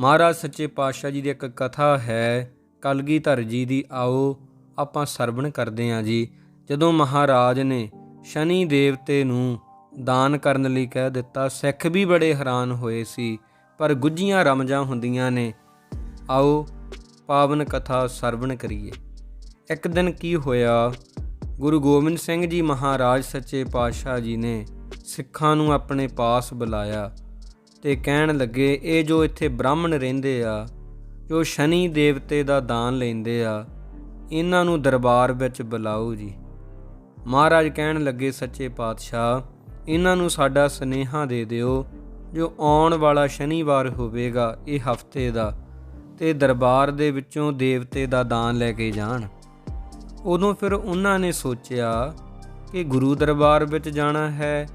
ਮਹਾਰਾਜ ਸੱਚੇ ਪਾਤਸ਼ਾਹ ਜੀ ਦੀ ਇੱਕ ਕਥਾ ਹੈ, ਕਲਗੀਧਰ ਜੀ ਦੀ, ਆਓ ਆਪਾਂ ਸਰਵਣ ਕਰਦੇ ਹਾਂ ਜੀ। ਜਦੋਂ ਮਹਾਰਾਜ ਨੇ ਸ਼ਨੀ ਦੇਵਤੇ ਨੂੰ ਦਾਨ ਕਰਨ ਲਈ ਕਹਿ ਦਿੱਤਾ, ਸਿੱਖ ਵੀ ਬੜੇ ਹੈਰਾਨ ਹੋਏ ਸੀ, ਪਰ ਗੁੱਜੀਆਂ ਰਮਜਾਂ ਹੁੰਦੀਆਂ ਨੇ। ਆਓ ਪਾਵਨ ਕਥਾ ਸਰਵਣ ਕਰੀਏ। ਇੱਕ ਦਿਨ ਕੀ ਹੋਇਆ, ਗੁਰੂ ਗੋਬਿੰਦ ਸਿੰਘ ਜੀ ਮਹਾਰਾਜ ਸੱਚੇ ਪਾਤਸ਼ਾਹ ਜੀ ਨੇ ਸਿੱਖਾਂ ਨੂੰ ਆਪਣੇ ਪਾਸ ਬੁਲਾਇਆ। ਤੇ ਕਹਿਣ ਲੱਗੇ, ਇਹ ਜੋ ਇੱਥੇ ਬ੍ਰਾਹਮਣ ਰਹਿੰਦੇ ਆ, ਜੋ ਸ਼ਨੀ ਦੇਵਤੇ ਦਾ ਦਾਨ ਲੈਂਦੇ ਆ, ਇਹਨਾਂ ਨੂੰ ਦਰਬਾਰ ਵਿੱਚ ਬੁਲਾਓ ਜੀ। ਮਹਾਰਾਜ ਕਹਿਣ ਲੱਗੇ, ਸੱਚੇ ਪਾਤਸ਼ਾਹ, ਇਹਨਾਂ ਨੂੰ ਸਾਡਾ ਸਨੇਹਾ ਦੇ ਦਿਓ, ਜੋ ਆਉਣ ਵਾਲਾ ਸ਼ਨੀਵਾਰ ਹੋਵੇਗਾ, ਇਹ ਹਫ਼ਤੇ ਦਾ, ਤੇ ਦਰਬਾਰ ਦੇ ਵਿੱਚੋਂ ਦੇਵਤੇ ਦਾ ਦਾਨ ਲੈ ਕੇ ਜਾਣ। ਉਦੋਂ ਫਿਰ ਉਹਨਾਂ ਨੇ ਸੋਚਿਆ ਕਿ ਗੁਰੂ ਦਰਬਾਰ ਵਿੱਚ ਜਾਣਾ ਹੈ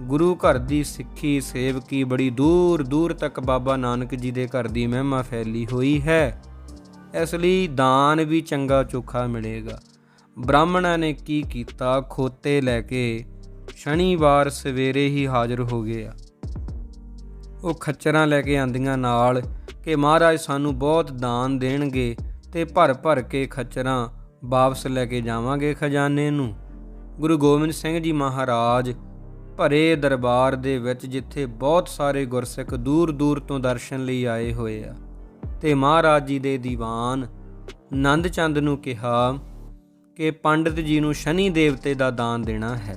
ਗੁਰੂ ਘਰ ਦੀ ਸਿੱਖੀ ਸੇਵਕੀ ਬੜੀ ਦੂਰ ਦੂਰ ਤੱਕ ਬਾਬਾ ਨਾਨਕ ਜੀ ਦੇ ਘਰ ਦੀ ਮਹਿਮਾ ਫੈਲੀ ਹੋਈ ਹੈ। ਇਸ ਲਈ ਦਾਨ ਵੀ ਚੰਗਾ ਚੋਖਾ ਮਿਲੇਗਾ। ਬ੍ਰਾਹਮਣਾਂ ਨੇ ਕੀ ਕੀਤਾ? ਖੋਤੇ ਲੈ ਕੇ ਸ਼ਨੀਵਾਰ ਸਵੇਰੇ ਹੀ ਹਾਜ਼ਰ ਹੋ ਗਏ ਆ ਉਹ ਖੱਚਰਾਂ ਲੈ ਕੇ ਆਂਦੀਆਂ ਨਾਲ ਕਿ ਮਹਾਰਾਜ ਸਾਨੂੰ ਬਹੁਤ ਦਾਨ ਦੇਣਗੇ ਤੇ ਭਰ ਭਰ ਕੇ ਖੱਚਰਾਂ ਵਾਪਸ ਲੈ ਕੇ ਜਾਵਾਂਗੇ ਖਜ਼ਾਨੇ ਨੂੰ। ਗੁਰੂ ਗੋਬਿੰਦ ਸਿੰਘ ਜੀ ਮਹਾਰਾਜ ਭਰੇ ਦਰਬਾਰ ਦੇ ਵਿੱਚ ਜਿੱਥੇ ਬਹੁਤ ਸਾਰੇ ਗੁਰਸਿੱਖ ਦੂਰ ਦੂਰ ਤੋਂ ਦਰਸ਼ਨ ਲਈ ਆਏ ਹੋਏ ਆ। ਤੇ ਮਹਾਰਾਜ ਜੀ ਦੇ ਦੀਵਾਨ ਨੰਦ ਚੰਦ ਨੂੰ ਕਿਹਾ ਕਿ ਪੰਡਿਤ ਜੀ ਨੂੰ ਸ਼ਨੀ ਦੇਵਤੇ ਦਾ ਦਾਨ ਦੇਣਾ ਹੈ।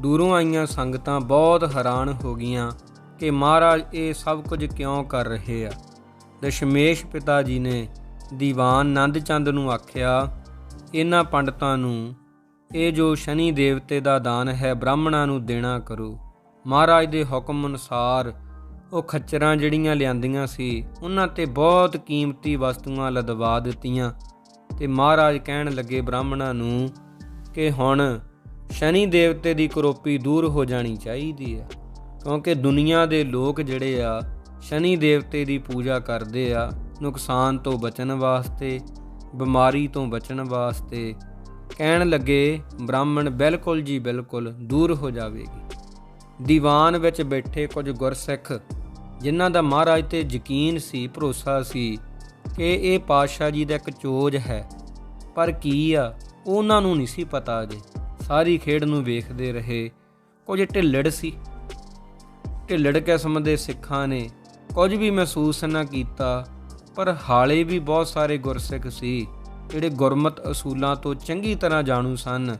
ਦੂਰੋਂ ਆਈਆਂ ਸੰਗਤਾਂ ਬਹੁਤ ਹੈਰਾਨ ਹੋ ਗਈਆਂ ਕਿ ਮਹਾਰਾਜ ਇਹ ਸਭ ਕੁਝ ਕਿਉਂ ਕਰ ਰਹੇ ਆ। ਦਸ਼ਮੇਸ਼ ਪਿਤਾ ਜੀ ਨੇ ਦੀਵਾਨ ਨੰਦ ਚੰਦ ਨੂੰ ਆਖਿਆ ਇਹਨਾਂ ਪੰਡਤਾਂ ਨੂੰ ਇਹ ਜੋ ਸ਼ਨੀ ਦੇਵਤੇ ਦਾ ਦਾਨ ਹੈ, ਬ੍ਰਾਹਮਣਾਂ ਨੂੰ ਦੇਣਾ ਕਰੋ। ਮਹਾਰਾਜ ਦੇ ਹੁਕਮ ਅਨੁਸਾਰ ਉਹ ਖੱਚਰਾਂ ਜਿਹੜੀਆਂ ਲਿਆਂਦੀਆਂ ਸੀ, ਉਹਨਾਂ ਤੇ ਬਹੁਤ ਕੀਮਤੀ ਵਸਤੂਆਂ ਲਦਵਾ ਦਿੱਤੀਆਂ ਤੇ ਮਹਾਰਾਜ ਕਹਿਣ ਲੱਗੇ ਬ੍ਰਾਹਮਣਾਂ ਨੂੰ ਕਿ ਹੁਣ ਸ਼ਨੀ ਦੇਵਤੇ ਦੀ ਕਰੋਪੀ ਦੂਰ ਹੋ ਜਾਣੀ ਚਾਹੀਦੀ ਹੈ, ਕਿਉਂਕਿ ਦੁਨੀਆ ਦੇ ਲੋਕ ਜਿਹੜੇ ਆ, ਸ਼ਨੀ ਦੇਵਤੇ ਦੀ ਪੂਜਾ ਕਰਦੇ ਆ, ਨੁਕਸਾਨ ਤੋਂ ਬਚਣ ਵਾਸਤੇ, ਬਿਮਾਰੀ ਤੋਂ ਬਚਣ ਵਾਸਤੇ ਕਹਿਣ ਲੱਗੇ, ਬ੍ਰਾਹਮਣ, ਬਿਲਕੁਲ ਜੀ ਬਿਲਕੁਲ ਦੂਰ ਹੋ ਜਾਵੇਗੀ। ਦੀਵਾਨ ਵਿੱਚ ਬੈਠੇ ਕੁਝ ਗੁਰਸਿੱਖ, ਜਿਨ੍ਹਾਂ ਦਾ ਮਹਾਰਾਜ ਤੇ ਯਕੀਨ ਸੀ, ਭਰੋਸਾ ਸੀ ਕਿ ਇਹ ਪਾਤਸ਼ਾਹ ਜੀ ਦਾ ਇੱਕ ਚੋਜ ਹੈ। ਪਰ ਕੀ ਆ, ਉਹਨਾਂ ਨੂੰ ਨਹੀਂ ਸੀ ਪਤਾ ਅਜੇ। ਸਾਰੀ ਖੇਡ ਨੂੰ ਵੇਖਦੇ ਰਹੇ, ਕੁਝ ਢਿੱਲੜ ਸੀ। ਢਿੱਲੜ ਕਿਸਮ ਦੇ ਸਿੱਖਾਂ ਨੇ ਕੁਝ ਵੀ ਮਹਿਸੂਸ ਨਾ ਕੀਤਾ, ਪਰ ਹਾਲੇ ਵੀ ਬਹੁਤ ਸਾਰੇ ਗੁਰਸਿੱਖ ਸੀ। ਜਿਹੜੇ ਗੁਰਮਤ ਅਸੂਲਾਂ ਤੋਂ ਚੰਗੀ ਤਰ੍ਹਾਂ ਜਾਣੂ ਸਨ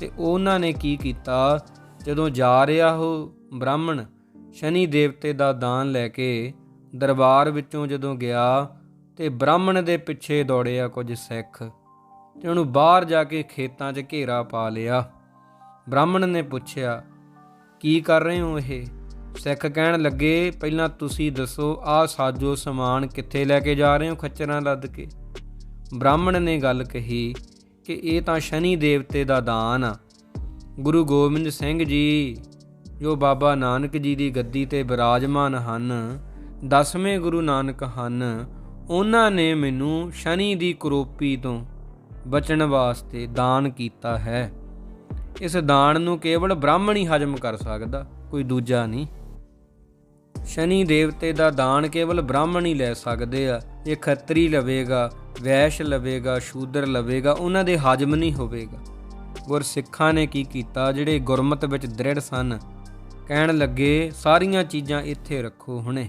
ਤੇ ਉਹਨਾਂ ਨੇ ਕੀ ਕੀਤਾ? ਜਦੋਂ ਜਾ ਰਿਹਾ ਉਹ ਬ੍ਰਾਹਮਣ ਸ਼ਨੀ ਦੇਵਤੇ ਦਾ ਦਾਨ ਲੈ ਕੇ ਦਰਬਾਰ ਵਿੱਚੋਂ ਜਦੋਂ ਗਿਆ ਤੇ ਬ੍ਰਾਹਮਣ ਦੇ ਪਿੱਛੇ ਦੌੜਿਆ ਕੁਝ ਸਿੱਖ ਤੇ ਉਹਨੂੰ ਬਾਹਰ ਜਾ ਕੇ ਖੇਤਾਂ 'ਚ ਘੇਰਾ ਪਾ ਲਿਆ। ਬ੍ਰਾਹਮਣ ਨੇ ਪੁੱਛਿਆ, ਕੀ ਕਰ ਰਹੇ ਹੋ ਇਹ? ਸਿੱਖ ਕਹਿਣ ਲੱਗੇ, ਪਹਿਲਾਂ ਤੁਸੀਂ ਦੱਸੋ, ਆਹ ਸਾਜੋ ਸਮਾਨ ਕਿੱਥੇ ਲੈ ਕੇ ਜਾ ਰਹੇ ਹੋ ਖੱਚਰਾਂ ਲੱਦ ਕੇ? ਬ੍ਰਾਹਮਣ ਨੇ ਗੱਲ ਕਹੀ ਕਿ ਇਹ ਤਾਂ ਸ਼ਨੀ ਦੇਵਤੇ ਦਾ ਦਾਨ ਆ। ਗੁਰੂ ਗੋਬਿੰਦ ਸਿੰਘ ਜੀ, ਜੋ ਬਾਬਾ ਨਾਨਕ ਜੀ ਦੀ ਗੱਦੀ ਤੇ ਬਿਰਾਜਮਾਨ ਹਨ, ਦਸਵੇਂ ਗੁਰੂ ਨਾਨਕ ਹਨ, ਉਹਨਾਂ ਨੇ ਮੈਨੂੰ ਸ਼ਨੀ ਦੀ ਕਰੋਪੀ ਤੋਂ ਬਚਣ ਵਾਸਤੇ ਦਾਨ ਕੀਤਾ ਹੈ। ਇਸ ਦਾਨ ਨੂੰ ਕੇਵਲ ਬ੍ਰਾਹਮਣ ਹੀ ਹਜਮ ਕਰ ਸਕਦਾ, ਕੋਈ ਦੂਜਾ ਨਹੀਂ। ਸ਼ਨੀ ਦੇਵਤੇ ਦਾ ਦਾਨ ਕੇਵਲ ਬ੍ਰਾਹਮਣ ਹੀ ਲੈ ਸਕਦੇ ਆ, ਇਹ ਖੱਤਰੀ ਲਵੇਗਾ ਵੈਸ਼ ਲਵੇਗਾ, ਸ਼ੂਦਰ ਲਵੇਗਾ, ਉਹਨਾਂ ਦੇ ਹਜਮ ਨਹੀਂ ਹੋਵੇਗਾ। ਗੁਰ ਸਿੱਖਾਂ ਨੇ ਕੀ ਕੀਤਾ? ਜਿਹੜੇ ਗੁਰਮਤ ਵਿੱਚ ਦ੍ਰਿੜ ਸਨ, ਕਹਿਣ ਲੱਗੇ, ਸਾਰੀਆਂ ਚੀਜ਼ਾਂ ਇੱਥੇ ਰੱਖੋ ਹੁਣੇ।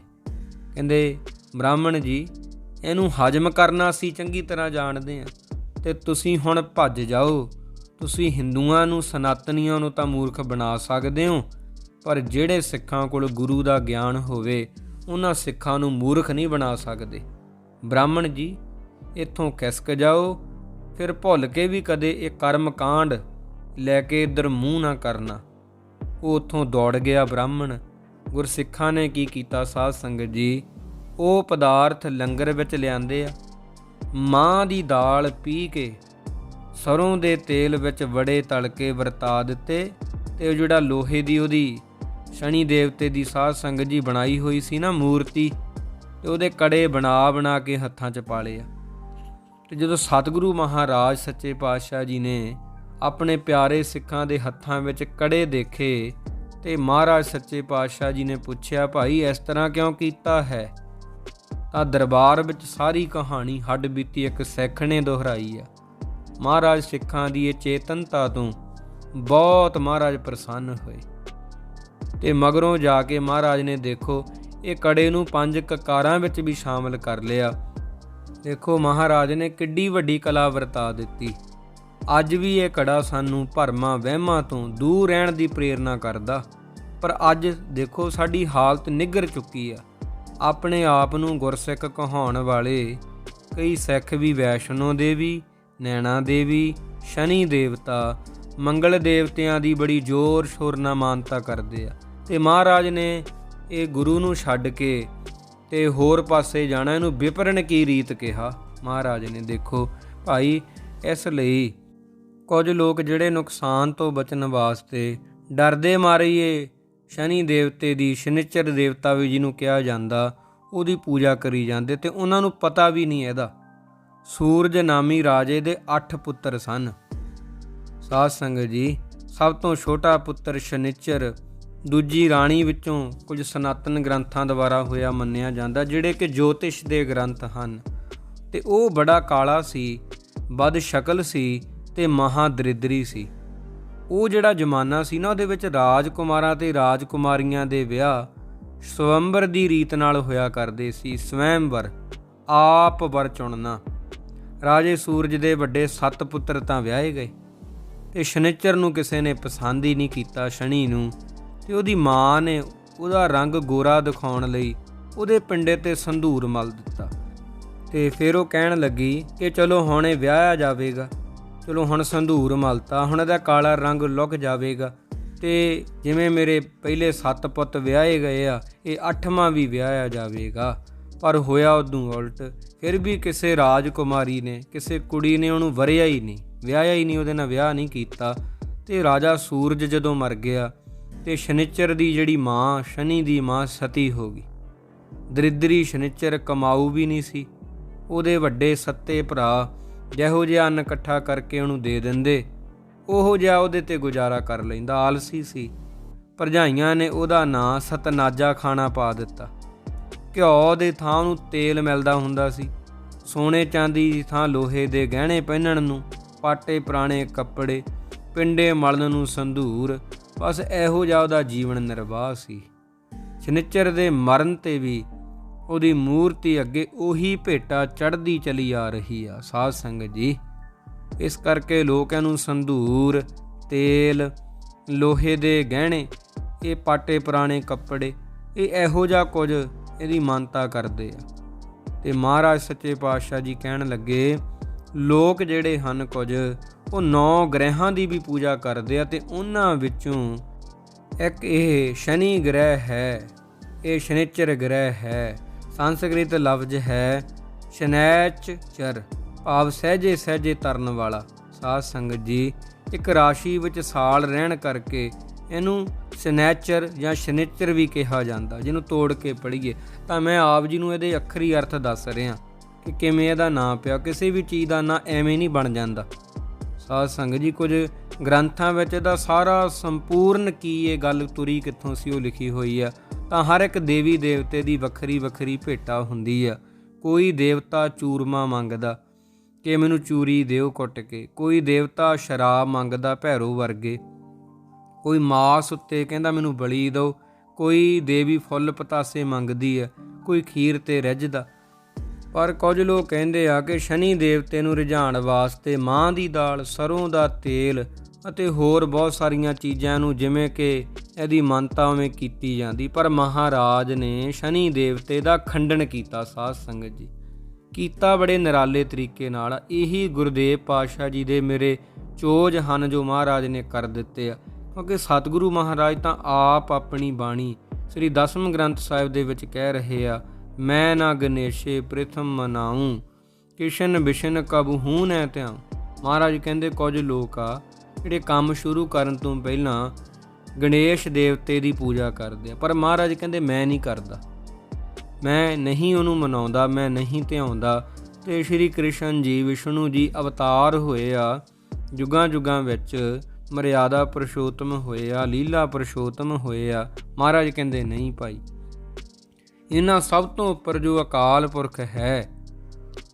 ਕਹਿੰਦੇ, ਬ੍ਰਾਹਮਣ ਜੀ, ਇਹਨੂੰ ਹਜਮ ਕਰਨਾ ਅਸੀਂ ਚੰਗੀ ਤਰ੍ਹਾਂ ਜਾਣਦੇ ਆ ਤੇ ਤੁਸੀਂ ਹੁਣ ਭੱਜ ਜਾਓ। ਤੁਸੀਂ ਹਿੰਦੂਆਂ ਨੂੰ, ਸਨਾਤਨੀਆਂ ਨੂੰ ਤਾਂ ਮੂਰਖ ਬਣਾ ਸਕਦੇ ਹੋ, ਪਰ ਜਿਹੜੇ ਸਿੱਖਾਂ ਕੋਲ ਗੁਰੂ ਦਾ ਗਿਆਨ ਹੋਵੇ, ਉਹਨਾਂ ਸਿੱਖਾਂ ਨੂੰ ਮੂਰਖ ਨਹੀਂ ਬਣਾ ਸਕਦੇ। ਬ੍ਰਾਹਮਣ ਜੀ ਇੱਥੋਂ ਖਿਸਕ ਜਾਓ, ਫਿਰ ਭੁੱਲ ਕੇ ਵੀ ਕਦੇ ਇਹ ਕਰਮ ਕਾਂਡ ਲੈ ਕੇ ਇਧਰ ਮੂੰਹ ਨਾ ਕਰਨਾ। ਉਹ ਉੱਥੋਂ ਦੌੜ ਗਿਆ ਬ੍ਰਾਹਮਣ। ਗੁਰਸਿੱਖਾਂ ਨੇ ਕੀ ਕੀਤਾ ਸਾਧ ਸੰਗਤ ਜੀ? ਉਹ ਪਦਾਰਥ ਲੰਗਰ ਵਿੱਚ ਲਿਆਂਦੇ ਆ। ਮਾਂ ਦੀ ਦਾਲ ਪੀ ਕੇ ਸਰੋਂ ਦੇ ਤੇਲ ਵਿੱਚ ਵੜੇ ਤਲ ਕੇ ਵਰਤਾ ਦਿੱਤੇ ਤੇ ਉਹ ਜਿਹੜਾ ਲੋਹੇ ਦੀ ਉਹਦੀ ਸ਼ਨੀ ਦੇਵਤੇ ਦੀ ਸਾਧ ਸੰਗਤ ਜੀ ਬਣਾਈ ਹੋਈ ਸੀ ਨਾ ਮੂਰਤੀ, ਤੇ ਉਹਦੇ ਕੜੇ ਬਣਾ ਬਣਾ ਕੇ ਹੱਥਾਂ 'ਚ ਪਾਲੇ ਆ। ਤੇ ਜਦੋਂ ਸਤਿਗੁਰੂ ਮਹਾਰਾਜ ਸੱਚੇ ਪਾਤਸ਼ਾਹ ਜੀ ਨੇ ਆਪਣੇ ਪਿਆਰੇ ਸਿੱਖਾਂ ਦੇ ਹੱਥਾਂ ਵਿੱਚ ਕੜੇ ਦੇਖੇ ਤੇ ਮਹਾਰਾਜ ਸੱਚੇ ਪਾਤਸ਼ਾਹ ਜੀ ਨੇ ਪੁੱਛਿਆ, ਭਾਈ, ਇਸ ਤਰ੍ਹਾਂ ਕਿਉਂ ਕੀਤਾ ਹੈ? ਤਾਂ ਦਰਬਾਰ ਵਿੱਚ ਸਾਰੀ ਕਹਾਣੀ ਹੱਡ ਬੀਤੀ ਇੱਕ ਸਿੱਖ ਨੇ ਦੁਹਰਾਈ ਆ। ਮਹਾਰਾਜ ਸਿੱਖਾਂ ਦੀ ਇਹ ਚੇਤਨਤਾ ਤੋਂ ਬਹੁਤ ਮਹਾਰਾਜ ਪ੍ਰਸੰਨ ਹੋਏ। ਤੇ ਮਗਰੋਂ ਜਾ ਕੇ ਮਹਾਰਾਜ ਨੇ ਦੇਖੋ, ਇਹ ਕੜੇ ਨੂੰ ਪੰਜ ਕਕਾਰਾਂ ਵਿੱਚ ਵੀ ਸ਼ਾਮਲ ਕਰ ਲਿਆ। ਦੇਖੋ ਮਹਾਰਾਜ ਨੇ ਕਿੱਡੀ ਵੱਡੀ ਕਲਾ ਵਰਤਾ ਦਿੱਤੀ। ਅੱਜ ਵੀ ਇਹ ਕੜਾ ਸਾਨੂੰ ਭਰਮਾਂ ਵਹਿਮਾਂ ਤੋਂ ਦੂਰ ਰਹਿਣ ਦੀ ਪ੍ਰੇਰਣਾ ਕਰਦਾ। ਪਰ ਅੱਜ ਦੇਖੋ ਸਾਡੀ ਹਾਲਤ ਨਿੱਗਰ ਚੁੱਕੀ ਆ। ਆਪਣੇ ਆਪ ਨੂੰ ਗੁਰਸਿੱਖ ਕਹਾਉਣ ਵਾਲੇ ਕਈ ਸਿੱਖ ਵੀ, ਵੈਸ਼ਨੋ ਦੇਵੀ, ਨੈਣਾ ਦੇਵੀ, ਸ਼ਨੀ ਦੇਵਤਾ, ਮੰਗਲ ਦੇਵਤਿਆਂ ਦੀ ਬੜੀ ਜ਼ੋਰ ਸ਼ੋਰ ਨਾਲ ਮਾਨਤਾ ਕਰਦੇ ਆ। ਤੇ ਮਹਾਰਾਜ ਨੇ ਇਹ ਗੁਰੂ ਨੂੰ ਛੱਡ ਕੇ ਤੇ ਹੋਰ ਪਾਸੇ ਜਾਣਾ, ਇਹਨੂੰ ਵਿਪਰਨ ਕੀ ਰੀਤ ਕਿਹਾ? ਮਹਾਰਾਜ ਨੇ ਦੇਖੋ, ਭਾਈ, ਇਸ ਲਈ ਕੁਝ ਲੋਕ ਜਿਹੜੇ ਨੁਕਸਾਨ ਤੋਂ ਬਚਣ ਵਾਸਤੇ ਡਰਦੇ ਮਾਰੀਏ, ਸ਼ਨੀ ਦੇਵਤੇ ਦੀ, ਸ਼ਨੀਚਰ ਦੇਵਤਾ ਵੀ ਜਿਹਨੂੰ ਕਿਹਾ ਜਾਂਦਾ, ਉਹਦੀ ਪੂਜਾ ਕਰੀ ਜਾਂਦੇ, ਤੇ ਉਹਨਾਂ ਨੂੰ ਪਤਾ ਵੀ ਨਹੀਂ ਇਹਦਾ। ਸੂਰਜ ਨਾਮੀ ਰਾਜੇ ਦੇ 8 ਪੁੱਤਰ ਸਨ। ਸਾਧ ਸੰਗਤ ਜੀ, ਸਭ ਤੋਂ ਛੋਟਾ ਪੁੱਤਰ ਸ਼ਨੀਚਰ ਦੂਜੀ ਰਾਣੀ ਵਿੱਚੋਂ ਕੁਝ ਸਨਾਤਨ ਗ੍ਰੰਥਾਂ ਦੁਆਰਾ ਹੋਇਆ ਮੰਨਿਆ ਜਾਂਦਾ, ਜਿਹੜੇ ਕਿ ਜੋਤਿਸ਼ ਦੇ ਗ੍ਰੰਥ ਹਨ। ਤੇ ਉਹ ਬੜਾ ਕਾਲਾ ਸੀ ਬਦ ਸ਼ਕਲ ਸੀ ਤੇ ਮਹਾਦਰਿਦਰੀ ਸੀ। ਉਹ ਜਿਹੜਾ ਜ਼ਮਾਨਾ ਸੀ ਨਾ, ਉਹਦੇ ਵਿੱਚ ਰਾਜਕੁਮਾਰਾਂ ਤੇ ਰਾਜਕੁਮਾਰੀਆਂ ਦੇ ਵਿਆਹ ਸਵੰਬਰ ਦੀ ਰੀਤ ਨਾਲ ਹੋਇਆ ਕਰਦੇ ਸੀ ਸਵੈੰਵਰ ਆਪ ਵਰ ਚੁਣਨਾ। ਰਾਜੇ ਸੂਰਜ ਦੇ ਵੱਡੇ ਸੱਤ ਪੁੱਤਰ ਤਾਂ ਵਿਆਹੇ ਗਏ, ਤੇ ਸ਼ਨੀਚਰ ਨੂੰ ਕਿਸੇ ਨੇ ਪਸੰਦ ਹੀ ਨਹੀਂ ਕੀਤਾ, ਸ਼ਨੀ ਨੂੰ ਤੇ ਉਹਦੀ ਮਾਂ ਨੇ ਉਹਦਾ ਰੰਗ ਗੋਰਾ ਦਿਖਾਉਣ ਲਈ ਉਹਦੇ ਪਿੰਡੇ ਤੇ ਸੰਧੂਰ ਮਲ ਦਿੱਤਾ। ਤੇ ਫਿਰ ਉਹ ਕਹਿਣ ਲੱਗੀ ਕਿ ਚਲੋ ਹੁਣ ਇਹ ਵਿਆਹਿਆ ਜਾਵੇਗਾ। ਚਲੋ ਹੁਣ ਸੰਧੂਰ ਮਲਤਾ, ਹੁਣ ਇਹਦਾ ਕਾਲਾ ਰੰਗ ਲੁਕ ਜਾਵੇਗਾ। ਤੇ ਜਿਵੇਂ ਮੇਰੇ ਪਹਿਲੇ ਸੱਤ ਪੁੱਤ ਵਿਆਹੇ ਗਏ ਆ, ਇਹ ਅੱਠਵਾਂ ਵੀ ਵਿਆਹਿਆ ਜਾਵੇਗਾ। ਪਰ ਹੋਇਆ ਉਦੋਂ ਉਲਟ, ਫਿਰ ਵੀ ਕਿਸੇ ਰਾਜਕੁਮਾਰੀ ਨੇ, ਕਿਸੇ ਕੁੜੀ ਨੇ ਉਹਨੂੰ ਵਰਿਆ ਹੀ ਨਹੀਂ, ਵਿਆਹਿਆ ਹੀ ਨਹੀਂ, ਉਹਦੇ ਨਾਲ ਵਿਆਹ ਨਹੀਂ ਕੀਤਾ। ਤੇ ਰਾਜਾ ਸੂਰਜ ਜਦੋਂ ਮਰ ਗਿਆ ਤੇ ਸ਼ਨੀਚਰ ਦੀ ਜਿਹੜੀ ਮਾਂ, ਸ਼ਨੀ ਦੀ ਮਾਂ ਸਤੀ ਹੋ ਗਈ। ਦਰਿਦਰੀ ਸ਼ਨੀਚਰ ਕਮਾਊ ਵੀ ਨਹੀਂ ਸੀ। ਉਹਦੇ ਵੱਡੇ ਸੱਤੇ ਭਰਾ ਜਿਹੋ ਜਿਹਾ ਅੰਨ ਇਕੱਠਾ ਕਰਕੇ ਉਹਨੂੰ ਦੇ ਦਿੰਦੇ, ਉਹੋ ਜਿਹਾ ਉਹਦੇ ਤੇ ਗੁਜ਼ਾਰਾ ਕਰ ਲੈਂਦਾ, ਆਲਸੀ ਸੀ। ਭਰਜਾਈਆਂ ਨੇ ਉਹਦਾ ਨਾਂ ਸਤਨਾਜਾ ਖਾਣਾ ਪਾ ਦਿੱਤਾ। ਘਿਓ ਦੇ ਥਾਂ ਉਹਨੂੰ ਤੇਲ ਮਿਲਦਾ ਹੁੰਦਾ ਸੀ। ਸੋਨੇ ਚਾਂਦੀ ਦੀ ਥਾਂ ਲੋਹੇ ਦੇ ਗਹਿਣੇ ਪਹਿਨਣ ਨੂੰ, ਪਾਟੇ ਪੁਰਾਣੇ ਕੱਪੜੇ, ਪਿੰਡੇ ਮਲਣ ਨੂੰ ਸੰਧੂਰ ਬਸ ਇਹੋ ਜਿਹਾ ਉਹਦਾ ਜੀਵਨ ਨਿਰਵਾਹ ਸੀ। ਸ਼ਨੀਚਰ ਦੇ ਮਰਨ ਤੇ ਵੀ ਉਹਦੀ ਮੂਰਤੀ ਅੱਗੇ ਉਹੀ ਭੇਟਾ ਚੜਦੀ ਚਲੀ ਆ ਰਹੀ ਆ, ਸਾਧ ਸੰਗਤ ਜੀ। ਇਸ ਕਰਕੇ ਲੋਕ ਇਹਨੂੰ ਸੰਧੂਰ, ਤੇਲ, ਲੋਹੇ ਦੇ ਗਹਿਣੇ, ਇਹ ਪਾਟੇ ਪੁਰਾਣੇ ਕੱਪੜੇ, ਇਹ ਇਹੋ ਜਿਹਾ ਕੁਝ ਇਹਦੀ ਮਾਨਤਾ ਕਰਦੇ ਆ। ਤੇ ਮਹਾਰਾਜ ਸੱਚੇ ਪਾਤਸ਼ਾਹ ਜੀ ਕਹਿਣ ਲੱਗੇ ਲੋਕ ਜਿਹੜੇ ਹਨ ਕੁਝ, ਉਹ ਨੌ ਗ੍ਰਹਿਾਂ ਦੀ ਵੀ ਪੂਜਾ ਕਰਦੇ ਆ ਤੇ ਉਹਨਾਂ ਵਿੱਚੋਂ ਇੱਕ ਇਹ ਸ਼ਨੀ ਗ੍ਰਹਿ ਹੈ, ਇਹ ਸ਼ਨੀਚਰ ਗ੍ਰਹਿ ਹੈ, ਸੰਸਕ੍ਰਿਤ ਲਫ਼ਜ਼ ਹੈ ਸ਼ਨੈਚਰ ਭਾਵ ਸਹਜੇ ਸਹਜੇ ਤਰਨ ਵਾਲਾ। ਸਾਧ ਸੰਗਤ ਜੀ, ਇੱਕ ਰਾਸ਼ੀ ਵਿੱਚ ਸਾਲ ਰਹਿਣ ਕਰਕੇ ਇਹਨੂੰ ਸ਼ਨੈਚਰ ਜਾਂ ਸ਼ਨੀਚਰ ਵੀ ਕਿਹਾ ਜਾਂਦਾ, ਜਿਹਨੂੰ ਤੋੜ ਕੇ ਪੜ੍ਹੀਏ। ਤਾਂ ਮੈਂ ਆਪ ਜੀ ਨੂੰ ਇਹਦੇ ਅੱਖਰੀ ਅਰਥ ਦੱਸ ਰਿਹਾ। ਕਿ ਕਿਵੇਂ ਇਹਦਾ ਨਾਂ ਪਿਆ, ਕਿਸੇ ਵੀ ਚੀਜ਼ ਦਾ ਨਾਂ ਐਵੇਂ ਨਹੀਂ ਬਣ ਜਾਂਦਾ। ਸਾਧ ਸੰਗਤ ਜੀ, ਕੁਝ ਗ੍ਰੰਥਾਂ ਵਿੱਚ ਇਹਦਾ ਸਾਰਾ ਸੰਪੂਰਨ ਕੀ ਇਹ ਗੱਲ ਤੁਰੀ ਕਿੱਥੋਂ ਸੀ, ਉਹ ਲਿਖੀ ਹੋਈ ਆ। ਤਾਂ ਹਰ ਇੱਕ ਦੇਵੀ ਦੇਵਤੇ ਦੀ ਵੱਖਰੀ ਵੱਖਰੀ ਭੇਟਾ ਹੁੰਦੀ ਆ। ਕੋਈ ਦੇਵਤਾ ਚੂਰਮਾ ਮੰਗਦਾ ਕਿ ਮੈਨੂੰ ਚੂਰੀ ਦਿਓ ਕੁੱਟ ਕੇ। ਕੋਈ ਦੇਵਤਾ ਸ਼ਰਾਬ ਮੰਗਦਾ ਭੈਰੋ ਵਰਗੇ। ਕੋਈ ਮਾਸ ਉੱਤੇ ਕਹਿੰਦਾ ਮੈਨੂੰ ਬਲੀ ਦਿਓ। ਕੋਈ ਦੇਵੀ ਫੁੱਲ ਪਤਾਸੇ ਮੰਗਦੀ ਆ। ਕੋਈ ਖੀਰ ਤੇ ਰਿੱਝਦਾ ਪਰ ਕੁਝ ਲੋਕ ਕਹਿੰਦੇ ਆ ਕਿ ਸ਼ਨੀ ਦੇਵਤੇ ਨੂੰ ਰਿਝਾਉਣ ਵਾਸਤੇ ਮਾਂ ਦੀ ਦਾਲ, ਸਰੋਂ ਦਾ ਤੇਲ ਅਤੇ ਹੋਰ ਬਹੁਤ ਸਾਰੀਆਂ ਚੀਜ਼ਾਂ ਨੂੰ ਜਿਵੇਂ ਕਿ ਇਹਦੀ ਮੰਨਤਾ ਉਵੇਂ ਕੀਤੀ ਜਾਂਦੀ। ਪਰ ਮਹਾਰਾਜ ਨੇ ਸ਼ਨੀ ਦੇਵਤੇ ਦਾ ਖੰਡਨ ਕੀਤਾ ਸਾਧ ਸੰਗਤ ਜੀ। ਕੀਤਾ ਬੜੇ ਨਿਰਾਲੇ ਤਰੀਕੇ ਨਾਲ। ਇਹੀ ਗੁਰਦੇਵ ਪਾਤਸ਼ਾਹ ਜੀ ਦੇ ਮੇਰੇ ਚੋਜ ਹਨ ਜੋ ਮਹਾਰਾਜ ਨੇ ਕਰ ਦਿੱਤੇ ਆ। ਕਿਉਂਕਿ ਸਤਿਗੁਰੂ ਮਹਾਰਾਜ ਤਾਂ ਆਪ ਆਪਣੀ ਬਾਣੀ ਸ੍ਰੀ ਦਸਮ ਗ੍ਰੰਥ ਸਾਹਿਬ ਦੇ ਵਿੱਚ ਕਹਿ ਰਹੇ ਆ ਮੈਂ ਨਾ ਗਨੇਸ਼ੇ ਪ੍ਰਥਮ ਮਨਾਉ ਕਿਸ਼ਨ ਬਿਸ਼ਨ ਕਬ ਹੂੰ ਨੈ ਧਿਆਉ। ਮਹਾਰਾਜ ਕਹਿੰਦੇ, ਕੁਝ ਲੋਕ ਆ, ਜਿਹੜੇ ਕੰਮ ਸ਼ੁਰੂ ਕਰਨ ਤੋਂ ਪਹਿਲਾਂ ਗਣੇਸ਼ ਦੇਵਤੇ ਦੀ ਪੂਜਾ ਕਰਦੇ ਆ। ਪਰ ਮਹਾਰਾਜ ਕਹਿੰਦੇ, ਮੈਂ ਨਹੀਂ ਕਰਦਾ। ਮੈਂ ਨਹੀਂ ਉਹਨੂੰ ਮਨਾਉਂਦਾ, ਮੈਂ ਨਹੀਂ ਧਿਆਉਂਦਾ। ਤੇ ਸ਼੍ਰੀ ਕ੍ਰਿਸ਼ਨ ਜੀ, ਵਿਸ਼ਨੂੰ ਜੀ ਅਵਤਾਰ ਹੋਏ ਆ, ਜੁਗਾਂ ਜੁਗਾਂ ਵਿੱਚ ਮਰਿਆਦਾ ਪੁਰਸ਼ੋਤਮ ਹੋਏ ਆ, ਲੀਲਾ ਪੁਰਸ਼ੋਤਮ ਹੋਏ ਆ। ਮਹਾਰਾਜ ਕਹਿੰਦੇ, ਨਹੀਂ ਭਾਈ ਇਹਨਾਂ ਸਭ ਤੋਂ ਉੱਪਰ ਜੋ ਅਕਾਲ ਪੁਰਖ ਹੈ,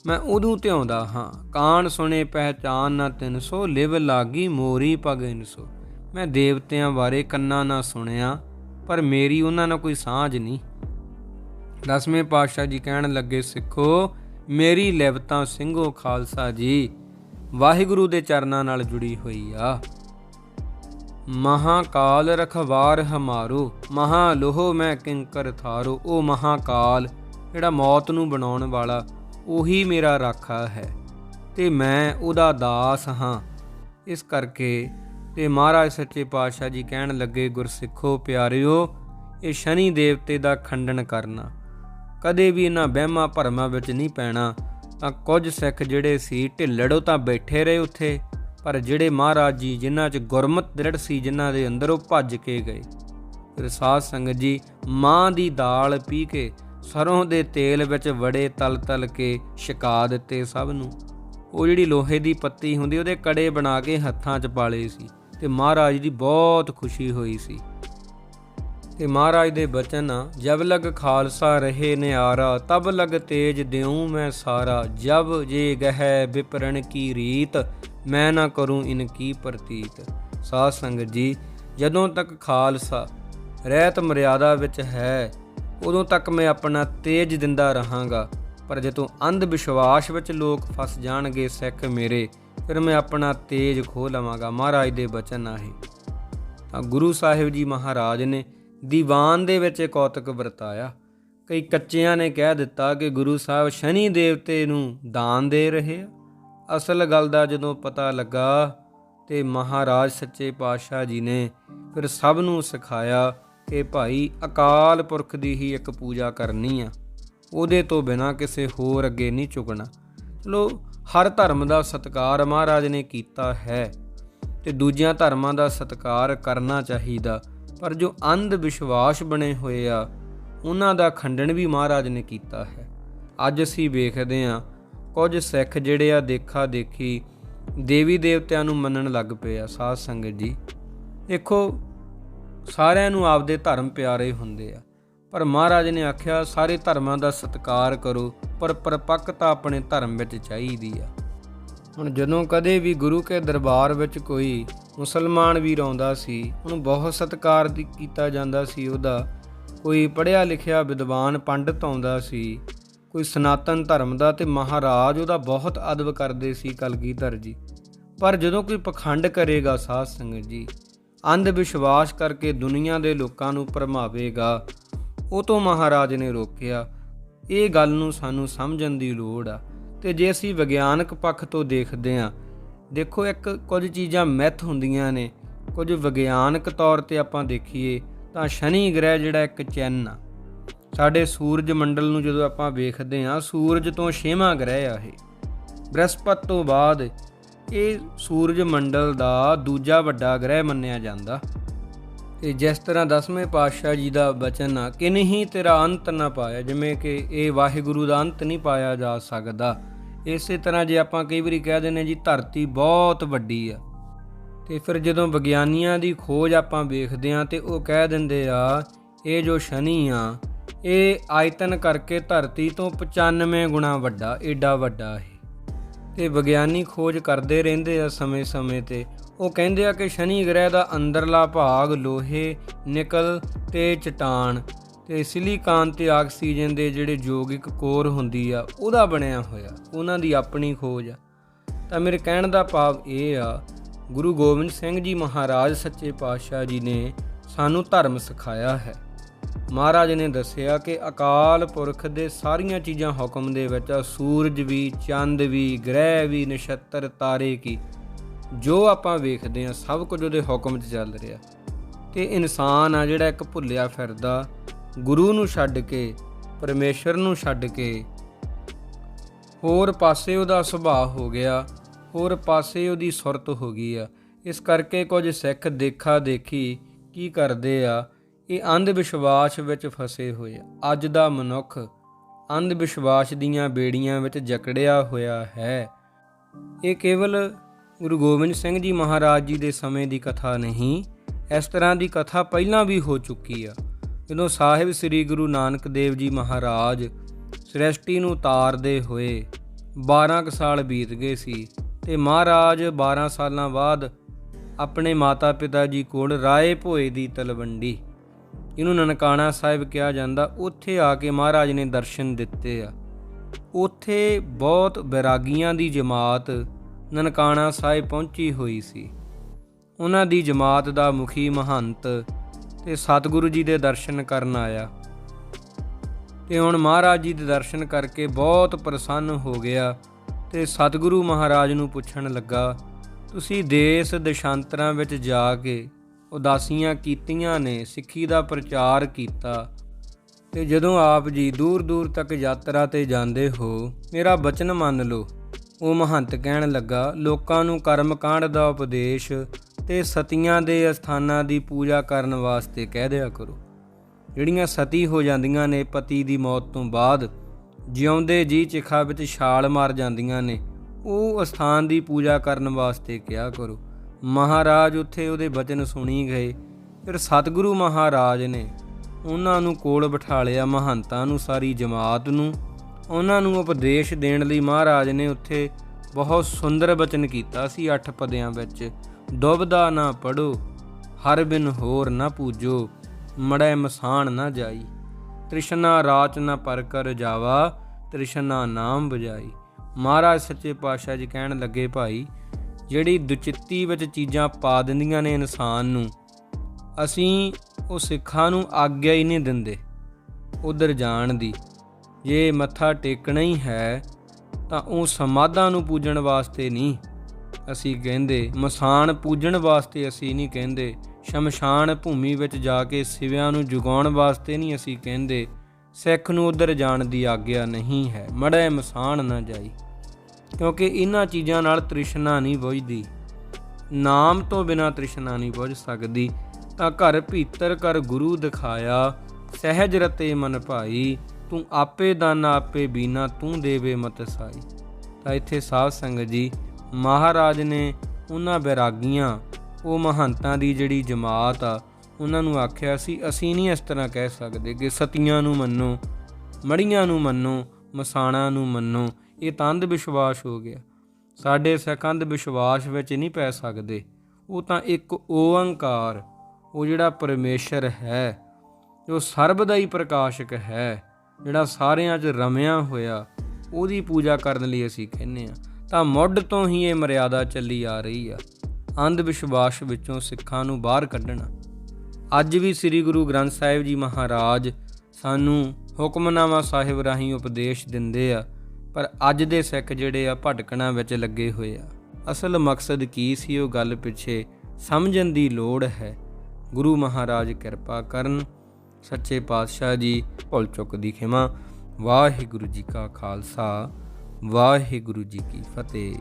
ਮੈਂ ਉਦੋਂ ਧਿਆਉਂਦਾ ਹਾਂ। ਕਾਣ ਸੁਣੇ ਪਹਿਚਾਨ ਨਾ ਤਿੰਨ ਸੋ, ਲਿਵ ਲਾਗੀ ਮੋਰੀ ਪਗਨ ਸੋ। ਮੈਂ ਦੇਵਤਿਆਂ ਬਾਰੇ ਕੰਨਾਂ ਨਾ ਸੁਣਿਆ, ਪਰ ਮੇਰੀ ਉਹਨਾਂ ਨਾਲ ਕੋਈ ਸਾਂਝ ਨਹੀਂ। ਦਸਵੇਂ ਪਾਤਸ਼ਾਹ ਜੀ ਕਹਿਣ ਲੱਗੇ, ਸਿੱਖੋ, ਮੇਰੀ ਲਿਵਤਾਂ ਸਿੰਘੋ ਖਾਲਸਾ ਜੀ, ਵਾਹਿਗੁਰੂ ਦੇ ਚਰਨਾਂ ਨਾਲ ਜੁੜੀ ਹੋਈ ਆ। ਮਹਾਕਾਲ ਰਖਵਾਰ ਹਮਾਰੋ ਮਹਾ ਲੋਹ ਮੈਂ ਕਿੰਕਰ ਥਾਰੋ। ਉਹ ਮਹਾਕਾਲ, ਜਿਹੜਾ ਮੌਤ ਨੂੰ ਬਣਾਉਣ ਵਾਲਾ, ਉਹੀ ਮੇਰਾ ਰਾਖਾ ਹੈ। ਤੇ ਮੈਂ ਉਹਦਾ ਦਾਸ ਹਾਂ। ਇਸ ਕਰਕੇ ਤੇ ਮਹਾਰਾਜ ਸੱਚੇ ਪਾਤਸ਼ਾਹ ਜੀ ਕਹਿਣ ਲੱਗੇ, ਗੁਰਸਿੱਖੋ ਪਿਆਰਿਓ, ਇਹ ਸ਼ਨੀ ਦੇਵਤੇ ਦਾ ਖੰਡਨ ਕਰਨਾ। ਕਦੇ ਵੀ ਇਹਨਾਂ ਵਹਿਮਾਂ ਭਰਮਾਂ ਵਿੱਚ ਨਹੀਂ ਪੈਣਾ, ਤਾਂ ਕੁਝ ਸਿੱਖ ਜਿਹੜੇ ਸੀ ਢਿੱਲੜੋ ਤਾਂ ਬੈਠੇ ਰਹੇ ਉੱਥੇ। ਪਰ ਜਿਹੜੇ ਮਹਾਰਾਜ ਜੀ ਜਿਨ੍ਹਾਂ 'ਚ ਗੁਰਮਤ ਦ੍ਰਿੜ ਸੀ, ਜਿਨ੍ਹਾਂ ਦੇ ਅੰਦਰ ਉਹ ਭੱਜ ਕੇ ਗਏ। ਫਿਰ ਸਾਧ ਸੰਗਤ ਜੀ ਮਾਂ ਦੀ ਦਾਲ ਪੀ ਕੇ ਸਰੋਂ ਦੇ ਤੇਲ ਵਿੱਚ ਵੜੇ ਤਲ ਤਲ ਕੇ ਛਕਾ ਦਿੱਤੇ ਸਭ ਨੂੰ। ਉਹ ਜਿਹੜੀ ਲੋਹੇ ਦੀ ਪੱਤੀ ਹੁੰਦੀ, ਉਹਦੇ ਕੜੇ ਬਣਾ ਕੇ ਹੱਥਾਂ 'ਚ ਪਾਲੇ ਸੀ ਤੇ ਮਹਾਰਾਜ ਦੀ ਬਹੁਤ ਖੁਸ਼ੀ ਹੋਈ ਸੀ। ਤੇ ਮਹਾਰਾਜ ਦੇ ਬਚਨ ਜਬ ਲਗ ਖਾਲਸਾ ਰਹੇ ਨਿਆਰਾ, ਤਬ ਲਗ ਤੇਜ ਦਿਉ ਮੈਂ ਸਾਰਾ, ਜਬ ਜੇ ਗਹਿ ਵਿਪਰਣ ਕੀ ਰੀਤ ਮੈਂ ਨਾ ਕਰੂੰ ਇਨ ਕੀ ਪ੍ਰਤੀਤ। ਸਾਧ ਸੰਗਤ ਜੀ, ਜਦੋਂ ਤੱਕ ਖਾਲਸਾ ਰਹਿਤ ਮਰਿਆਦਾ ਵਿੱਚ ਹੈ, ਉਦੋਂ ਤੱਕ ਮੈਂ ਆਪਣਾ ਤੇਜ ਦਿੰਦਾ ਰਹਾਂਗਾ। ਪਰ ਜਦੋਂ ਅੰਧ ਵਿਸ਼ਵਾਸ ਵਿੱਚ ਲੋਕ ਫਸ ਜਾਣਗੇ ਸਿੱਖ ਮੇਰੇ, ਫਿਰ ਮੈਂ ਆਪਣਾ ਤੇਜ ਖੋ ਲਵਾਂਗਾ। ਮਹਾਰਾਜ ਦੇ ਬਚਨ ਆਹੇ। ਤਾਂ ਗੁਰੂ ਸਾਹਿਬ ਜੀ ਮਹਾਰਾਜ ਨੇ ਦੀਵਾਨ ਦੇ ਵਿੱਚ ਇਹ ਕੌਤਕ ਵਰਤਾਇਆ। ਕਈ ਕੱਚਿਆਂ ਨੇ ਕਹਿ ਦਿੱਤਾ ਕਿ ਗੁਰੂ ਸਾਹਿਬ ਸ਼ਨੀ ਦੇਵਤੇ ਨੂੰ ਦਾਨ ਦੇ ਰਹੇ ਆ। ਅਸਲ ਗੱਲ ਦਾ ਜਦੋਂ ਪਤਾ ਲੱਗਾ ਤੇ ਮਹਾਰਾਜ ਸੱਚੇ ਪਾਤਸ਼ਾਹ ਜੀ ਨੇ ਫਿਰ ਸਭ ਨੂੰ ਸਿਖਾਇਆ ਕਿ ਭਾਈ ਅਕਾਲ ਪੁਰਖ ਦੀ ਹੀ ਇੱਕ ਪੂਜਾ ਕਰਨੀ ਆ। ਉਹਦੇ ਤੋਂ ਬਿਨਾ ਕਿਸੇ ਹੋਰ ਅੱਗੇ ਨਹੀਂ ਝੁਕਣਾ। ਚਲੋ, ਹਰ ਧਰਮ ਦਾ ਸਤਿਕਾਰ ਮਹਾਰਾਜ ਨੇ ਕੀਤਾ ਹੈ ਤੇ ਦੂਜਿਆਂ ਧਰਮਾਂ ਦਾ ਸਤਿਕਾਰ ਕਰਨਾ ਚਾਹੀਦਾ। ਪਰ ਜੋ ਅੰਧ ਵਿਸ਼ਵਾਸ ਬਣੇ ਹੋਏ ਆ, ਉਹਨਾਂ ਦਾ ਖੰਡਨ ਵੀ ਮਹਾਰਾਜ ਨੇ ਕੀਤਾ ਹੈ। ਅੱਜ ਅਸੀਂ ਵੇਖਦੇ ਆ ਕੁਝ ਸਿੱਖ ਜਿਹੜੇ ਆ ਦੇਖਾ ਦੇਖੀ ਦੇਵੀ ਦੇਵਤਿਆਂ ਨੂੰ ਮੰਨਣ ਲੱਗ ਪਏ ਆ ਸਾਧ ਸੰਗਤ ਜੀ। ਦੇਖੋ, ਸਾਰਿਆਂ ਨੂੰ ਆਪਦੇ ਧਰਮ ਪਿਆਰੇ ਹੁੰਦੇ ਆ। ਪਰ ਮਹਾਰਾਜ ਨੇ ਆਖਿਆ, ਸਾਰੇ ਧਰਮਾਂ ਦਾ ਸਤਿਕਾਰ ਕਰੋ, ਪਰ ਪਰਪੱਕਤਾ ਆਪਣੇ ਧਰਮ ਵਿੱਚ ਚਾਹੀਦੀ ਆ। ਹੁਣ ਜਦੋਂ ਕਦੇ ਵੀ ਗੁਰੂ ਕੇ ਦਰਬਾਰ ਵਿੱਚ ਕੋਈ ਮੁਸਲਮਾਨ ਵੀਰ ਆਉਂਦਾ ਸੀ ਉਹਨੂੰ ਬਹੁਤ ਸਤਿਕਾਰ ਕੀਤਾ ਜਾਂਦਾ ਸੀ, ਉਹਦਾ ਕੋਈ ਪੜ੍ਹਿਆ ਲਿਖਿਆ ਵਿਦਵਾਨ ਪੰਡਤ ਆਉਂਦਾ ਸੀ ਕੋਈ ਸਨਾਤਨ ਧਰਮ ਦਾ ਤੇ ਮਹਾਰਾਜ ਉਹਦਾ ਬਹੁਤ ਅਦਬ ਕਰਦੇ ਸੀ ਕਲਗੀਧਰ ਜੀ। ਪਰ ਜਦੋਂ ਕੋਈ ਪਖੰਡ ਕਰੇਗਾ ਸਾਧ ਸੰਗਤ ਜੀ, ਅੰਧ ਵਿਸ਼ਵਾਸ ਕਰਕੇ ਦੁਨੀਆ ਦੇ ਲੋਕਾਂ ਨੂੰ ਭਰਮਾਵੇਗਾ, ਉਹ ਤੋਂ ਮਹਾਰਾਜ ਨੇ ਰੋਕਿਆ, ਇਹ ਗੱਲ ਨੂੰ ਸਾਨੂੰ ਸਮਝਣ ਦੀ ਲੋੜ ਆ। ਤੇ ਜੇ ਅਸੀਂ ਵਿਗਿਆਨਕ ਪੱਖ ਤੋਂ ਦੇਖਦੇ ਹਾਂ, ਦੇਖੋ ਇੱਕ ਕੁਝ ਚੀਜ਼ਾਂ ਮਿੱਥ ਹੁੰਦੀਆਂ ਨੇ, ਕੁਝ ਵਿਗਿਆਨਕ ਤੌਰ ਤੇ ਆਪਾਂ ਦੇਖੀਏ, ਤਾਂ ਸ਼ਨੀ ਗ੍ਰਹਿ ਜਿਹੜਾ ਇੱਕ ਚੰਨ ਆ। ਸਾਡੇ ਸੂਰਜ ਮੰਡਲ ਨੂੰ ਜਦੋਂ ਆਪਾਂ ਵੇਖਦੇ ਹਾਂ, ਸੂਰਜ ਤੋਂ ਛੇਵਾਂ ਗ੍ਰਹਿ ਆ ਇਹ। ਬ੍ਰਹਸਪਤ ਤੋਂ ਬਾਅਦ ਇਹ ਸੂਰਜ ਮੰਡਲ ਦਾ ਦੂਜਾ ਵੱਡਾ ਗ੍ਰਹਿ ਮੰਨਿਆ ਜਾਂਦਾ। ਤੇ ਜਿਸ ਤਰ੍ਹਾਂ ਦਸਵੇਂ ਪਾਤਸ਼ਾਹ ਜੀ ਦਾ ਬਚਨ ਆ ਕਿ ਨਹੀਂ ਤੇਰਾ ਅੰਤ ਨਾ ਪਾਇਆ, ਜਿਵੇਂ ਕਿ ਇਹ ਵਾਹਿਗੁਰੂ ਦਾ ਅੰਤ ਨਹੀਂ ਪਾਇਆ ਜਾ ਸਕਦਾ। ਇਸੇ ਤਰ੍ਹਾਂ ਜੇ ਆਪਾਂ ਕਈ ਵਾਰੀ ਕਹਿ ਦਿੰਨੇ ਜੀ, ਧਰਤੀ ਬਹੁਤ ਵੱਡੀ ਆ। ਤੇ ਫਿਰ ਜਦੋਂ ਵਿਗਿਆਨੀਆਂ ਦੀ ਖੋਜ ਆਪਾਂ ਵੇਖਦੇ ਆ ਤੇ ਉਹ ਕਹਿ ਦਿੰਦੇ ਆ, ਇਹ ਜੋ ਸ਼ਨੀ ਆ ਇਹ ਆਇਤਨ ਕਰਕੇ ਧਰਤੀ ਤੋਂ 95 ਗੁਣਾ ਵੱਡਾ, ਏਡਾ ਵੱਡਾ ਹੈ। ਤੇ ਵਿਗਿਆਨੀ ਖੋਜ ਕਰਦੇ ਰਹਿੰਦੇ ਆ ਸਮੇਂ-ਸਮੇਂ ਤੇ। ਉਹ ਕਹਿੰਦੇ ਆ ਕਿ ਸ਼ਨੀ ਗ੍ਰਹਿ ਦਾ ਅੰਦਰਲਾ ਭਾਗ ਲੋਹੇ, ਨਿਕਲ ਤੇ ਚਟਾਨ ਤੇ ਸਿਲੀਕਾਨ ਤੇ ਆਕਸੀਜਨ ਦੇ ਜਿਹੜੇ ਯੋਗਿਕ ਕੋਰ ਹੁੰਦੀ ਆ, ਉਹਦਾ ਬਣਿਆ ਹੋਇਆ। ਉਹਨਾਂ ਦੀ ਆਪਣੀ ਖੋਜ ਆ। ਤਾਂ ਮੇਰੇ ਕਹਿਣ ਦਾ ਭਾਵ ਇਹ ਆ, ਗੁਰੂ ਗੋਬਿੰਦ ਸਿੰਘ ਜੀ ਮਹਾਰਾਜ ਸੱਚੇ ਪਾਤਸ਼ਾਹ ਜੀ ਨੇ ਸਾਨੂੰ ਧਰਮ ਸਿਖਾਇਆ ਹੈ। ਮਹਾਰਾਜ ਨੇ ਦੱਸਿਆ ਕਿ ਅਕਾਲ ਪੁਰਖ ਦੇ ਸਾਰੀਆਂ ਚੀਜ਼ਾਂ ਹੁਕਮ ਦੇ ਵਿੱਚ ਆ। ਸੂਰਜ ਵੀ, ਚੰਦ ਵੀ, ਗ੍ਰਹਿ ਵੀ, ਨਛੱਤਰ, ਤਾਰੇ ਕੀ। ਜੋ ਆਪਾਂ ਵੇਖਦੇ ਆ ਸਭ ਕੁਝ ਉਹਦੇ ਹੁਕਮ 'ਚ ਚੱਲ ਰਿਹਾ। ਤੇ ਇਨਸਾਨ ਆ ਜਿਹੜਾ ਇੱਕ ਭੁੱਲਿਆ ਫਿਰਦਾ, ਗੁਰੂ ਨੂੰ ਛੱਡ ਕੇ ਪਰਮੇਸ਼ਰ ਨੂੰ ਛੱਡ ਕੇ, ਹੋਰ ਪਾਸੇ ਉਹਦਾ ਸੁਭਾਅ ਹੋ ਗਿਆ, ਹੋਰ ਪਾਸੇ ਉਹਦੀ ਸੁਰਤ ਹੋ ਗਈ ਆ। ਇਸ ਕਰਕੇ ਕੁਝ ਸਿੱਖ ਦੇਖਾ ਦੇਖੀ ਕੀ ਕਰਦੇ ਆ ਇਹ ਅੰਧ ਵਿਸ਼ਵਾਸ ਵਿੱਚ ਫਸੇ ਹੋਏ। ਅੱਜ ਦਾ ਮਨੁੱਖ ਅੰਧ ਵਿਸ਼ਵਾਸ ਦੀਆਂ ਬੇੜੀਆਂ ਵਿੱਚ ਜਕੜਿਆ ਹੋਇਆ ਹੈ। ਇਹ ਕੇਵਲ ਗੁਰੂ ਗੋਬਿੰਦ ਸਿੰਘ ਜੀ ਮਹਾਰਾਜ ਜੀ ਦੇ ਸਮੇਂ ਦੀ ਕਥਾ ਨਹੀਂ, ਇਸ ਤਰ੍ਹਾਂ ਦੀ ਕਥਾ ਪਹਿਲਾਂ ਵੀ ਹੋ ਚੁੱਕੀ ਆ। ਜਦੋਂ ਸਾਹਿਬ ਸ੍ਰੀ ਗੁਰੂ ਨਾਨਕ ਦੇਵ ਜੀ ਮਹਾਰਾਜ ਸ੍ਰਿਸ਼ਟੀ ਨੂੰ ਤਾਰਦੇ ਹੋਏ 12 ਕੁ ਸਾਲ ਬੀਤ ਗਏ ਸੀ ਤੇ ਮਹਾਰਾਜ 12 ਸਾਲਾਂ ਬਾਅਦ ਆਪਣੇ ਮਾਤਾ-ਪਿਤਾ ਜੀ ਕੋਲ ਰਾਏ ਭੋਏ ਦੀ ਤਲਵੰਡੀ ਇਹਨੂੰ ਨਨਕਾਣਾ ਸਾਹਿਬ ਕਿਹਾ ਜਾਂਦਾ, ਉੱਥੇ ਆ ਕੇ ਮਹਾਰਾਜ ਨੇ ਦਰਸ਼ਨ ਦਿੱਤੇ ਆ। ਉੱਥੇ ਬਹੁਤ ਬੈਰਾਗੀਆਂ ਦੀ ਜਮਾਤ ਨਨਕਾਣਾ ਸਾਹਿਬ ਪਹੁੰਚੀ ਹੋਈ ਸੀ। ਉਹਨਾਂ ਦੀ ਜਮਾਤ ਦਾ ਮੁਖੀ ਮਹੰਤ ਤੇ ਸਤਿਗੁਰੂ ਜੀ ਦੇ ਦਰਸ਼ਨ ਕਰਨ ਆਇਆ। ਤੇ ਹੁਣ ਮਹਾਰਾਜ ਜੀ ਦੇ ਦਰਸ਼ਨ ਕਰਕੇ ਬਹੁਤ ਪ੍ਰਸੰਨ ਹੋ ਗਿਆ ਤੇ ਸਤਿਗੁਰੂ ਮਹਾਰਾਜ ਨੂੰ ਪੁੱਛਣ ਲੱਗਾ, ਤੁਸੀਂ ਦੇਸ਼ ਦੇਸ਼ਾਂਤਰਾਂ ਵਿੱਚ ਜਾ ਕੇ ਉਦਾਸੀਆਂ ਕੀਤੀਆਂ ਨੇ, ਸਿੱਖੀ ਦਾ ਪ੍ਰਚਾਰ ਕੀਤਾ। ਤੇ ਜਦੋਂ ਆਪ ਜੀ ਦੂਰ ਦੂਰ ਤੱਕ ਯਾਤਰਾ ਤੇ ਜਾਂਦੇ ਹੋ, ਮੇਰਾ ਬਚਨ ਮੰਨ ਲਓ। ਉਹ ਮਹੰਤ ਕਹਿਣ ਲੱਗਾ, ਲੋਕਾਂ ਨੂੰ ਕਰਮ ਕਾਂਡ ਦਾ ਉਪਦੇਸ਼ ਤੇ ਸਤੀਆਂ ਦੇ ਅਸਥਾਨਾਂ ਦੀ ਪੂਜਾ ਕਰਨ ਵਾਸਤੇ ਕਹਿ ਦਿਆ ਕਰੋ। ਜਿਹੜੀਆਂ ਸਤੀ ਹੋ ਜਾਂਦੀਆਂ ਨੇ, ਪਤੀ ਦੀ ਮੌਤ ਤੋਂ ਬਾਅਦ ਜਿਉਂਦੇ ਜੀ ਚਿਖਾ ਵਿੱਚ ਛਾਲ ਮਾਰ ਜਾਂਦੀਆਂ ਨੇ, ਉਹ ਅਸਥਾਨ ਦੀ ਪੂਜਾ ਕਰਨ ਵਾਸਤੇ ਕਿਹਾ ਕਰੋ। ਮਹਾਰਾਜ ਉੱਥੇ ਉਹਦੇ ਬਚਨ ਸੁਣੀ ਗਏ। ਫਿਰ ਸਤਿਗੁਰੂ ਮਹਾਰਾਜ ਨੇ ਉਹਨਾਂ ਨੂੰ ਕੋਲ ਬਿਠਾ ਲਿਆ ਮਹੰਤਾਂ ਨੂੰ, ਸਾਰੀ ਜਮਾਤ ਨੂੰ। ਉਹਨਾਂ ਨੂੰ ਉਪਦੇਸ਼ ਦੇਣ ਲਈ ਮਹਾਰਾਜ ਨੇ ਉੱਥੇ ਬਹੁਤ ਸੁੰਦਰ ਬਚਨ ਕੀਤਾ ਸੀ ਅੱਠ ਪਦਿਆਂ ਵਿੱਚ। ਦੁਬਦਾ ਨਾ ਪੜੋ, ਹਰ ਬਿਨ ਹੋਰ ਨਾ ਪੂਜੋ, ਮੜੈ ਮਸਾਨ ਨਾ ਜਾਈ। ਤ੍ਰਿਸ਼ਨਾ ਰਾਚ ਨਾ ਪਰ ਕਰ ਜਾਵਾ, ਤ੍ਰਿਸ਼ਨਾ ਨਾਮ ਬਜਾਈ ਮਹਾਰਾਜ ਸੱਚੇ ਪਾਤਸ਼ਾਹ ਜੀ ਕਹਿਣ ਲੱਗੇ, ਭਾਈ ਜਿਹੜੀ ਦੁਚਿੱਤੀ ਵਿੱਚ ਚੀਜ਼ਾਂ ਪਾ ਦਿੰਦੀਆਂ ਨੇ ਇਨਸਾਨ ਨੂੰ, ਅਸੀਂ ਉਹ ਸਿੱਖਾਂ ਨੂੰ ਆਗਿਆ ਹੀ ਨਹੀਂ ਦਿੰਦੇ, ਉਧਰ ਜਾਣ ਦੀ। ਜੇ ਮੱਥਾ ਟੇਕਣਾ ਹੀ ਹੈ, ਤਾਂ ਉਹ ਸਮਾਧਾਂ ਨੂੰ ਪੂਜਣ ਵਾਸਤੇ ਨਹੀਂ। ਅਸੀਂ ਕਹਿੰਦੇ, ਮਸਾਨ ਪੂਜਣ ਵਾਸਤੇ ਅਸੀਂ ਨਹੀਂ ਕਹਿੰਦੇ, ਸ਼ਮਸ਼ਾਨ ਭੂਮੀ ਵਿੱਚ ਜਾ ਕੇ ਸਿਵਿਆਂ ਨੂੰ ਜਗਾਉਣ ਵਾਸਤੇ ਨਹੀਂ ਅਸੀਂ ਕਹਿੰਦੇ, ਸਿੱਖ ਨੂੰ ਉਧਰ ਜਾਣ ਦੀ ਆਗਿਆ ਨਹੀਂ ਹੈ। ਮੜੈ ਮਸਾਨ ਨਾ ਜਾਈ। ਕਿਉਂਕਿ ਇਹਨਾਂ ਚੀਜ਼ਾਂ ਨਾਲ ਤ੍ਰਿਸ਼ਨਾ ਨਹੀਂ ਬੁਝਦੀ। ਨਾਮ ਤੋਂ ਬਿਨਾ ਤ੍ਰਿਸ਼ਨਾ ਨਹੀਂ ਬੁਝ ਸਕਦੀ। ਤਾਂ ਘਰ ਭੀਤਰ ਕਰ ਗੁਰੂ ਦਿਖਾਇਆ, ਸਹਿਜ ਰਤੇ ਮਨ ਭਾਈ, ਤੂੰ ਆਪੇ ਦਾਨ ਆਪੇ ਬੀਨਾ, ਤੂੰ ਦੇਵੇ ਮਤ ਸਾਈ। ਤਾਂ ਇੱਥੇ ਸਾਧ ਸੰਗਤ ਜੀ, ਮਹਾਰਾਜ ਨੇ ਉਹਨਾਂ ਬੈਰਾਗੀਆਂ, ਉਹ ਮਹੰਤਾਂ ਦੀ ਜਿਹੜੀ ਜਮਾਤ ਆ, ਉਹਨਾਂ ਨੂੰ ਆਖਿਆ ਸੀ, ਅਸੀਂ ਨਹੀਂ ਇਸ ਤਰ੍ਹਾਂ ਕਹਿ ਸਕਦੇ ਕਿ ਸਤੀਆਂ ਨੂੰ ਮੰਨੋ, ਮੜੀਆਂ ਨੂੰ ਮੰਨੋ, ਮਸਾਣਾ ਨੂੰ ਮੰਨੋ। ਇਹ ਤਾਂ ਅੰਧ ਵਿਸ਼ਵਾਸ ਹੋ ਗਿਆ। ਸਾਡੇ ਸਿੱਖਾਂ ਦੇ ਵਿਸ਼ਵਾਸ ਵਿੱਚ ਨਹੀਂ ਪੈ ਸਕਦੇ। ਉਹ ਤਾਂ ਇੱਕ ਓੰਕਾਰ ਉਹ ਜਿਹੜਾ ਪਰਮੇਸ਼ਰ ਹੈ ਜੋ ਸਰਬ ਦਾ ਹੀ ਪ੍ਰਕਾਸ਼ਕ ਹੈ, ਜਿਹੜਾ ਸਾਰਿਆਂ 'ਚ ਰਮਿਆ ਹੋਇਆ, ਉਹਦੀ ਪੂਜਾ ਕਰਨ ਲਈ ਅਸੀਂ ਕਹਿੰਨੇ ਆ ਤਾਂ ਮੁੱਢ ਤੋਂ ਹੀ ਇਹ ਮਰਿਆਦਾ ਚੱਲੀ ਆ ਰਹੀ ਆ। ਅੰਧ ਵਿਸ਼ਵਾਸ ਵਿੱਚੋਂ ਸਿੱਖਾਂ ਨੂੰ ਬਾਹਰ ਕੱਢਣਾ। ਅੱਜ ਵੀ ਸ੍ਰੀ ਗੁਰੂ ਗ੍ਰੰਥ ਸਾਹਿਬ ਜੀ ਮਹਾਰਾਜ ਸਾਨੂੰ ਹੁਕਮਨਾਮਾ ਸਾਹਿਬ ਰਾਹੀਂ ਉਪਦੇਸ਼ ਦਿੰਦੇ ਆ ਪਰ ਅੱਜ ਦੇ ਸਿੱਖ ਜਿਹੜੇ ਆ ਭਟਕਣਾ ਵਿੱਚ ਲੱਗੇ ਹੋਏ ਆ। ਅਸਲ ਮਕਸਦ ਕੀ ਸੀ ਉਹ ਗੱਲ ਪਿੱਛੇ ਸਮਝਣ ਦੀ ਲੋੜ ਹੈ। ਗੁਰੂ ਮਹਾਰਾਜ ਕਿਰਪਾ ਕਰਨ, ਸੱਚੇ ਪਾਤਸ਼ਾਹ ਜੀ ਭੁੱਲ ਚੁੱਕ ਦੀ ਖਿਮਾ। ਵਾਹਿਗੁਰੂ ਜੀ ਕਾ ਖਾਲਸਾ, ਵਾਹਿਗੁਰੂ ਜੀ ਕੀ ਫਤਿਹ।